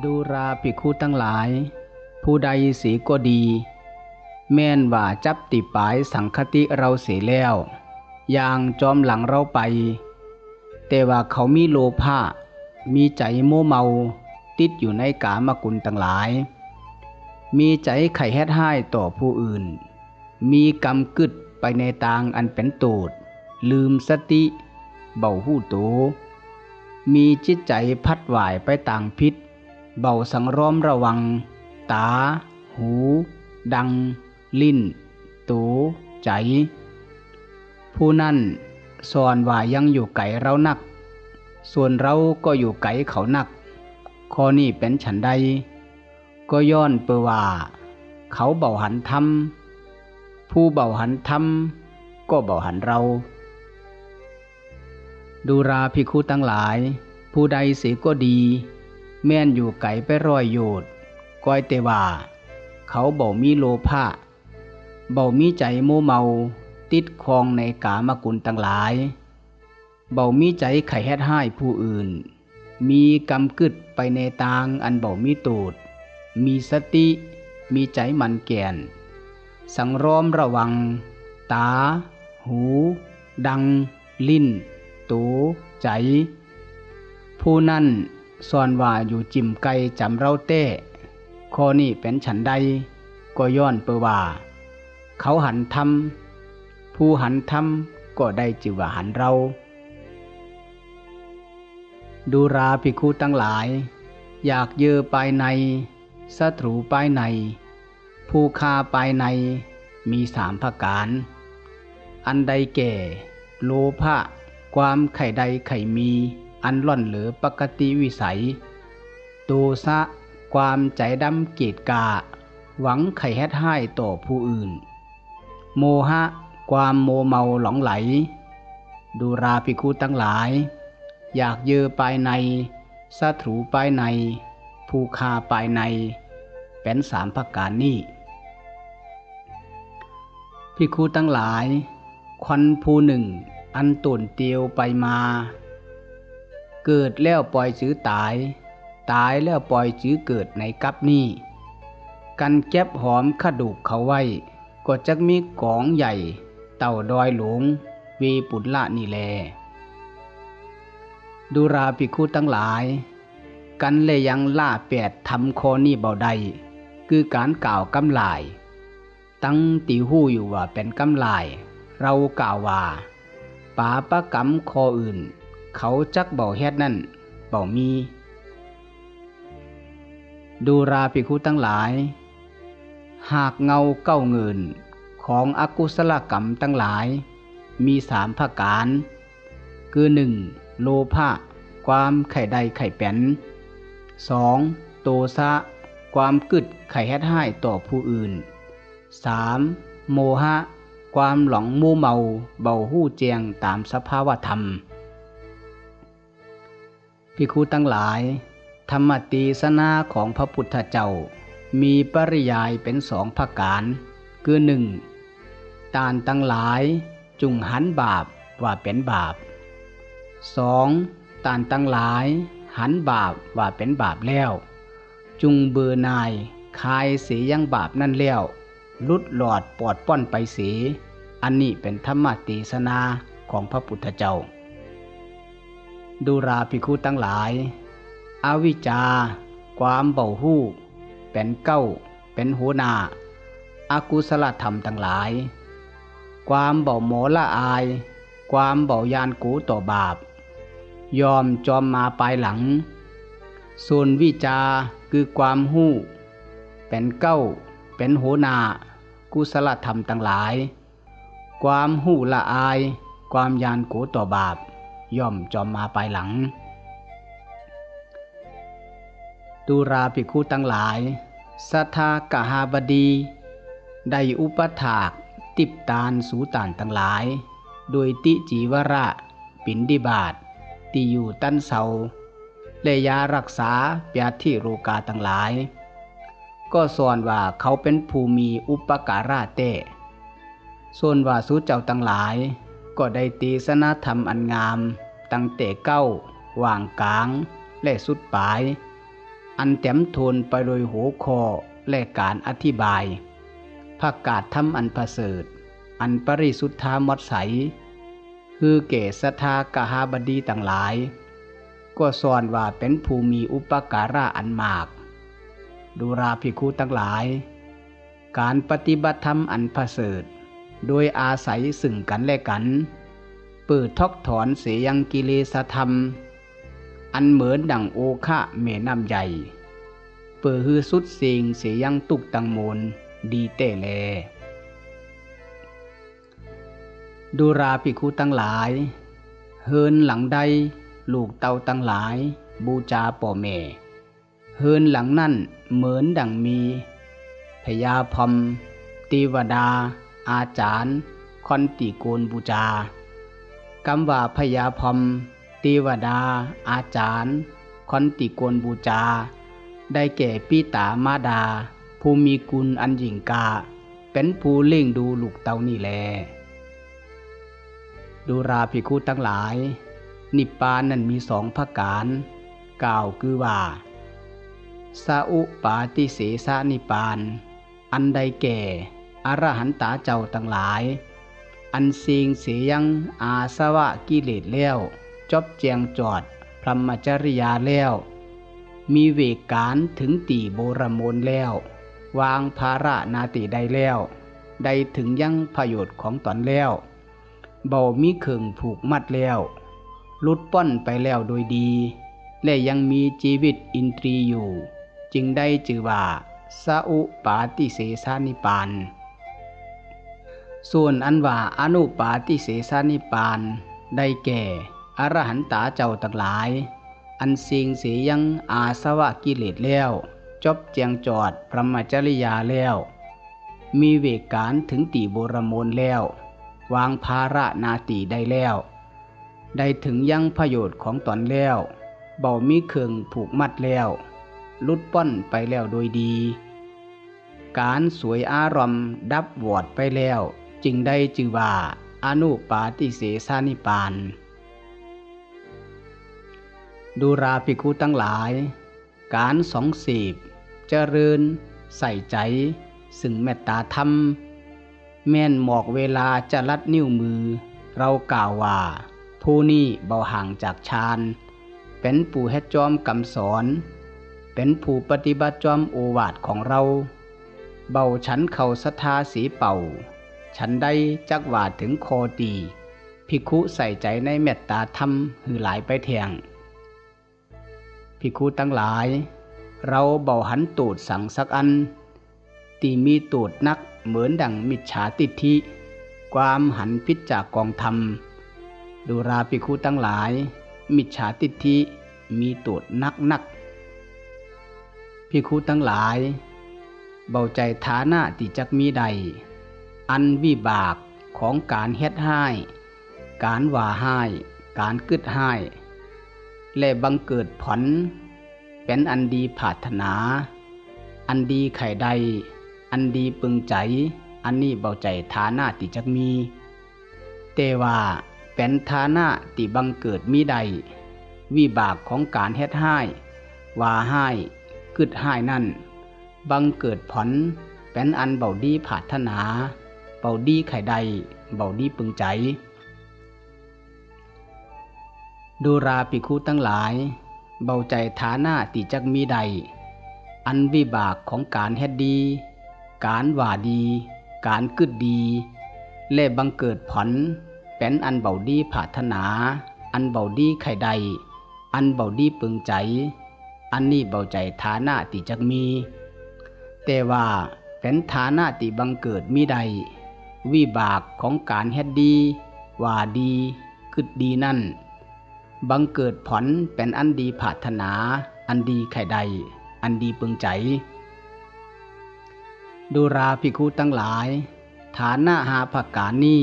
ดูราภิกขุทั้งหลาย ผู้ใดสีก็ดี แม่นว่าจับติปายสังคติเราเสียแล้วอย่างจอมหลังเราไป แต่ว่าเขามีโลภะมีใจโมเมา ติดอยู่ในกามกุลต่างหลาย มีใจไข่แฮดห้ายต่อผู้อื่น มีกรรมกึดไปในทางอันเป็นตูด ลืมสติ เบาหูโตมีจิตใจพัดหวายไปต่างพิษ เบาสังร้อมระวัง ตา หู ดัง ลิ้น ตูใจ ผู้นั้นสอนว่ายังอยู่ไก่เรานัก ส่วนเราก็อยู่ไก่เขานัก ข้อนี้เป็นฉันใด ก็ย้อนเปว่า เขาเบาหันทำผู้เบาหันทำก็เบาหันเรา ดูราภิกขุตั้งหลาย ผู้ใดเสียก็ดี แม่นอยู่ไก่ไปรอยโยดก้อยเตว่า เขาเบามีโลภะเบามีใจโมเมา ติดคลองในกามกุลตั้งหลาย เบามีใจไข่แฮดห้ายผู้อื่น มีกำกึดไปในตางอันเบามีตูด มีสติ มีใจมันแก่น สังร้อมระวัง ตา หู ดัง ลิ้น ตู ใจ ผู้นั้น สอนว่าอยู่จิมไกจำเราเต้ข้อนี้เป็นฉันใด ก็ย้อนเปว่า เขาหันทำผู้หันทำก็ได้จิว่าหันเรา ดูราภิกขุตั้งหลาย อยากเยอไปในศัตรูไปใน ผู้ฆ่าไปในมีสามประการ อันใดแก่ โลภะความไข่ใดไข่มี อันล่อนเหลือปกติวิสัยโตสะความใจดำเกียจกา หวังไข่แฮดห้ต่อผู้อื่น โมหะ ความโมเมาหลงไหล ดูราภิกขุตั้งหลาย อยากเยอไปในศัตรูไปในผู้คาไปใน เป็นสามประการนี้ภิกขุตั้งหลาย ควันผู้หนึ่ง อันตุ่นเตียวไปมา เกิดแล้วปล่อยจื้อตาย ตายแล้วปล่อยจื้อเกิดในกับนี้ กันแก็บหอมขดุกเขาไว้ ก็จักมีกองใหญ่ เต่าดอยหลง วีปุลละนี่แล ดูราภิกขุตั้งหลาย กันเลยยังล่าแปดทำคอนี่เบาใด คือการกล่าวกำลาย ตั้งตีหู้อยู่ว่าเป็นกำลาย เรากล่าวว่าป่าปะกำคออื่น เขาจักเบาเฮ็ดนั่นเบามี ดูราภิกขุตั้งหลาย หากเงาเก้าเงินของอกุศลกรรมตั้งหลาย มีสามประการ คือหนึ่งโลภะความไข่ใดไข่เป็นสองโตสะความกึดไข่แฮดห้ายต่อผู้อื่นสามโมหะ ความหลงมูเมาเบาหู้เจียงตามสภาวธรรม พิคุตั้งหลาย ธรรมตีสนาของพระพุทธเจ้า มีปริยายเป็นสองประการ คือหนึ่งตานตั้งหลายจุงหันบาปว่าเป็นบาปสองตานตั้งหลาย หันบาปว่าเป็นบาปแล้ว จุงเบือนายคายเสียยังบาปนั่นแล้วลุดหลอดปอดป้อนไปเสียอันนี้เป็นธรรมตีสนาของพระพุทธเจ้า ดูราภิกขุตั้งหลายอวิจา ความเบาหู้ เป็นเก้า เป็นหัวหน้าอากุศลธรรมทั้งหลาย ความเบาโมละอาย ความเบายานกูต่อบาป ยอมจอมมาปลายหลัง ส่วนวิจาคือความหู้ เป็นเก้า เป็นโหนากุศลธรรมทั้งหลาย ความหู้ละอาย ความยานกูต่อบาป ย่อมจอมมาปลายหลังตูราภิกขุตั้งหลายสัทธากหาบดี ได้อุปถาก ติบตานสูตานทั้งหลาย โดยติจีวระปินดิบาตตีอยู่ตั้นเสาแลยารักษาปยาที่โรกาทั้งหลาย ก็สอนว่าเขาเป็นภูมีอุปการะเตส่วนว่าสูเจ้าทั้งหลาย ก็ได้ตีสนธรรมอันงาม ตั้งแต่เก้าว่างกลาง และสุดปลาย อันเต็มทนไปโดยหัวคอและการอธิบายภาคกาศทำอันประเสริฐ อันปริสุทธามดใส คือเกศทากหาบดีต่างหลาย ก็สอนว่าเป็นภูมีอุปการะอันมาก ดูราภิกขุทั้งหลาย การปฏิบัติธรรมอันประเสริฐ โดยอาศัยซึ่งกันและกัน ปิดทอกถอนเสียงกิเลสธรรม อันเหมือนดังโอคะเมน้ำใหญ่เปิดฮือสุดเสียงเสียงตุกตังมูลดีเตแลดูราภิกขุตั้งหลาย เฮินหลังใด ลูกเตาตั้งหลาย บูชาป่อแม่ เฮินหลังนั่นเหมือนดังมีพยาพรมตีวดา อาจารย์ คอนติโกนบูชา กำว่าพยาพรมตีวดา อาจารย์ คอนติโกนบูชา ได้แก่ปีตามาดา ผู้มีกุลอันหญิงกา เป็นผู้เล่งดูลูกเตานี่แล ดูราภิกขุทั้งหลาย นิพพานนั้นมีสองพระการ กล่าวคือว่าสาอุปาติเสสนิพพาน อันใดแก่ อรหันตาเจ้าทั้งหลาย อันสิงเสียงอาสวะกิเลสแล้ว จบเจียงจอด พรหมจริยาแล้ว มีเวกการถึงตีโบรมนแล้ว วางภาระนาติไดแล้วไดถึงยังประโยชน์ของตนแล้ว เบามีเข่งผูกมัดแล้ว ลุดป้อนไปแล้วโดยดี และยังมีชีวิตอินทรีย์อยู่ จึงได้จือว่าสาอุปาติเสสานิปาน ส่วนอันว่าอนุปาติเสสานิปาน ได้แก่ อรหันตาเจ้าทั้งหลาย อันสิงเสียยังอาสวะกิเลสแล้ว จบเจียงจอดพรหมจริยาแล้ว มีเวกการถึงตีบรมนแล้ว วางภาระนาตีได้แล้ว ได้ถึงยังประโยชน์ของตนแล้วเบามีเครื่องผูกมัดแล้ว ลุดป้อนไปแล้วโดยดี การสวยอารมณ์ดับวอดไปแล้ว จึงได้จือว่าอนุปาติเสสานิปาน ดูราภิกขุตั้งหลาย การสองสีบเจริญ ใส่ใจ ซึ่งเมตตาธรรม แม่นหมอกเวลาจะลัดนิ้วมือ เรากล่าวว่า ผู้นี้เบาห่างจากฌานเป็นผู้เฮ็ดจอมกำสอนเป็นผู้ปฏิบัติจอมโอวาทของเรา เบาฉันเข่าศรัทธาสีเป่า ฉันได้จักว่าถึงโคตีภิกขุใส่ใจในเมตตาธรรมหือหลายไปแทงภิกขุตั้งหลาย เราเบาหันตูดสั่งสักอัน ตีมีตูดนักเหมือนดังมิจฉาติทิความหันพิษจากกองธรรม ดูราภิกขุตั้งหลาย มิจฉาติทิมีตูดนักนักภิกขุตั้งหลาย เบาใจฐานะติจักมีใด อันวิบากของการเฮ็ดให้การว่าให้การกึดให้และบังเกิดผลเป็นอันดีผาถนา อันดีไข่ใด อันดีปึงใจ อันนี้เบาใจฐานะติจักมีแต่ว่าเป็นฐานะติบังเกิดมีใด วิบากของการเฮ็ดให้ว่าให้กึดให้นั่น บังเกิดผลเป็นอันเบาดีผาถนา เบาดีไข่ใดเบาดีปึงใจ ดูราปิคุตั้งหลาย เบาใจฐานะติจักมีใด อันวิบากของการเฮ็ดดี การว่าดี การกึดดีและบังเกิดผลเป็นอันเบาดีผาถนา อันเบาดีไข่ใด อันเบาดีปึงใจ อันนี้เบาใจฐานะติจักมี แต่ว่าเป็นฐานะติบังเกิดมีใด วิบากของการเฮ็ดดี ว่าดีกึดดีนั่น บังเกิดผลเป็นอันดีผาถนา อันดีไข่ใด อันดีปึงใจ ดูราภิกขุตั้งหลาย ฐานะหาผักการนี้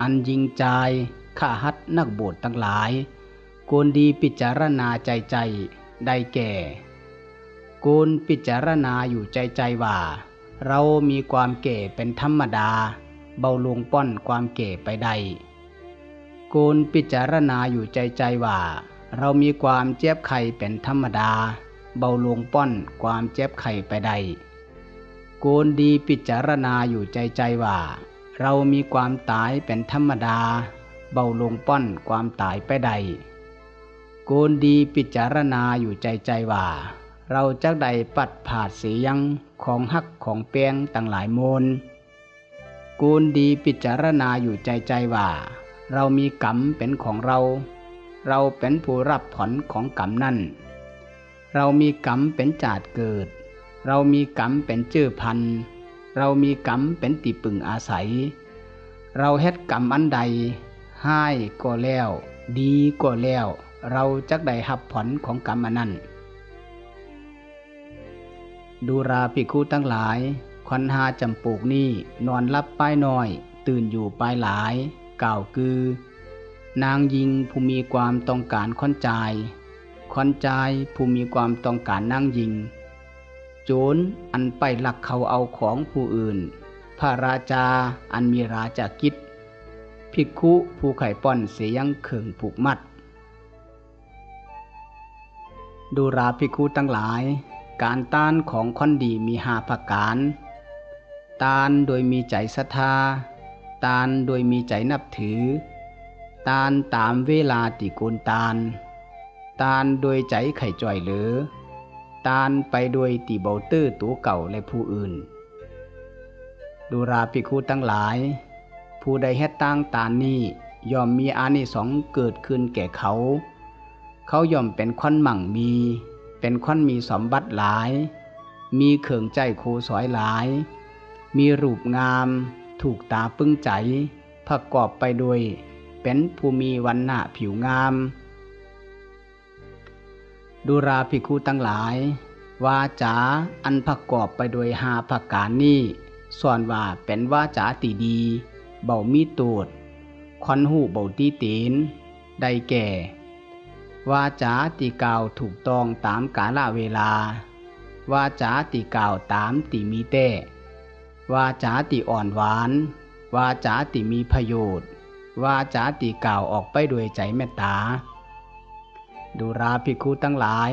อันยิงใจข้าหัดนักบวชทั้งหลายโกนดีพิจารณาใจใจได้แก่โกนพิจารณาอยู่ใจใจว่า เรามีความเก่เป็นธรรมดา เบาลงป้อนความเก่ไปได้โกนพิจารณาอยู่ใจใจว่า เรามีความเจ็บไข้เป็นธรรมดา เบาลงป้อนความเจ็บไข้ไปใดโกนดีพิจารณาอยู่ใจใจว่า เรามีความตายเป็นธรรมดา เบาลงป้อนความตายไปใดโกนดีพิจารณาอยู่ใจใจว่าเราจะได้ปัดผาดเสียงของหักของเปียงต่างหลายโมน กูลดีพิจารณาอยู่ใจใจว่า เรามีกรรมเป็นของเรา เราเป็นผู้รับผลของกรรมนั่น เรามีกรรมเป็นจาดเกิด เรามีกรรมเป็นเจื้อพัน เรามีกรรมเป็นติปึงอาศัย เราเฮ็ดกรรมอันใดให้ก็แล้ว ดีก็แล้ว เราจักได้รับผลของกรรมอันนั้นดูราภิกขุตั้งหลาย คันหาจำปูกนี่นอนรับป้ายน้อย ตื่นอยู่ปลายหลายกล่าวคือ นางยิงผู้มีความต้องการค้อนจายคอนจายผู้มีความต้องการนางยิง โจรอันไปลักเขาเอาของผู้อื่น พระราชาอันมีราชากิจภิกขุผู้ไข่ป้อนเสียงเข่งผูกมัด ดูราภิกขุตั้งหลาย การต้านของคนดีมีหาประการ ตานโดยมีใจศรัทธา ตานโดยมีใจนับถือ ตานตามเวลาติโกนตาน ตานโดยใจไข่จ่อยเหลือ ตานไปโดยติเบาตื้อตัวเก่าและผู้อื่น ดูราภิกขุตั้งหลาย ผู้ใดเฮ็ดตั้งตานนี้ย่อมมีอานิสงส์เกิดขึ้นแก่เขา เขาย่อมเป็นคนมั่งมี เป็นคนมีสมบัติหลาย มีเข่งใจโคสอยหลาย มีรูปงาม ถูกตาปึ้งใจ ประกอบไปด้วย เป็นผู้มีวันหน้าผิวงามดูราภิกขุตั้งหลาย วาจาอันประกอบไปโดวยหาประการนี้ส่วนว่าเป็นวาจาตีดี เบามีตูดควันหูเบาตีตีน ได้แก่ วาจาตีกล่าวถูกต้องตามกาลเวลา วาจาตีกล่าวตามตีมีเต้ วาจาตีอ่อนหวาน วาจาตีมีประโยชน์ วาจาตีกล่าวออกไปด้วยใจเมตตา ดูราภิกขุตั้งหลาย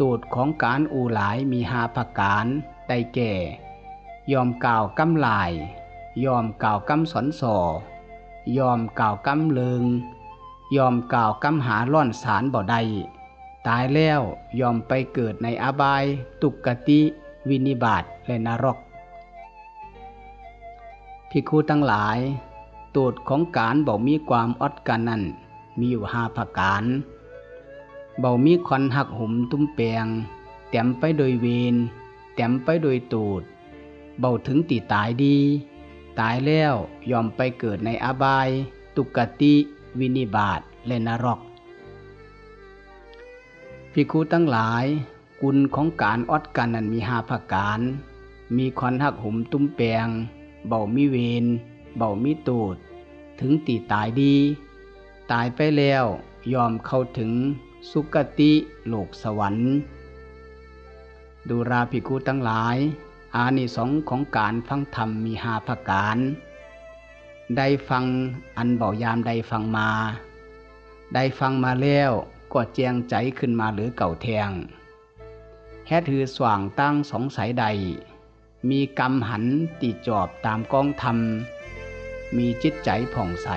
ตูดของการอูหลายมีหาประการได้แก่ ยอมกล่าวกำลาย ยอมกล่าวกำสอนสอยอมกล่าวกำเลิงยอมกล่าวกำหาล่อนสารบ่ได้ตายแล้วยอมไปเกิดในอบาย ตุกกติ วินิบาตและนรก ภิกขุตั้งหลายตูดของการบ่มีความอดกันนั่น มีอยู่ห้าประการ เบามีควันหักหุมตุ้มแปงเต็มไปโดยเวรเต็มไปโดยตูด เบาถึงตีตายดี ตายแล้วยอมไปเกิดในอบาย ตุกติวินิบาตและนรกภิกขุตั้งหลาย กุลของการอดกันนั้นมีห้าประการ มีควันหักหุมตุ้มแปง เบามีเวรเบามีตูด ถึงตีตายดี ตายไปแล้วยอมเข้าถึงสุกติโลกสวรรค์ ดูราภิกขุตั้งหลาย อานิสงของการฟังธรรมมีหาประการ ได้ฟังอันเบายามได้ฟังมา ได้ฟังมาแล้วก็แจงใจขึ้นมาหรือเก่าแทงแค่ถือสว่างตั้งสงสัยใด มีกรรมหันติจอบตามกองธรรม มีจิตใจผ่องใส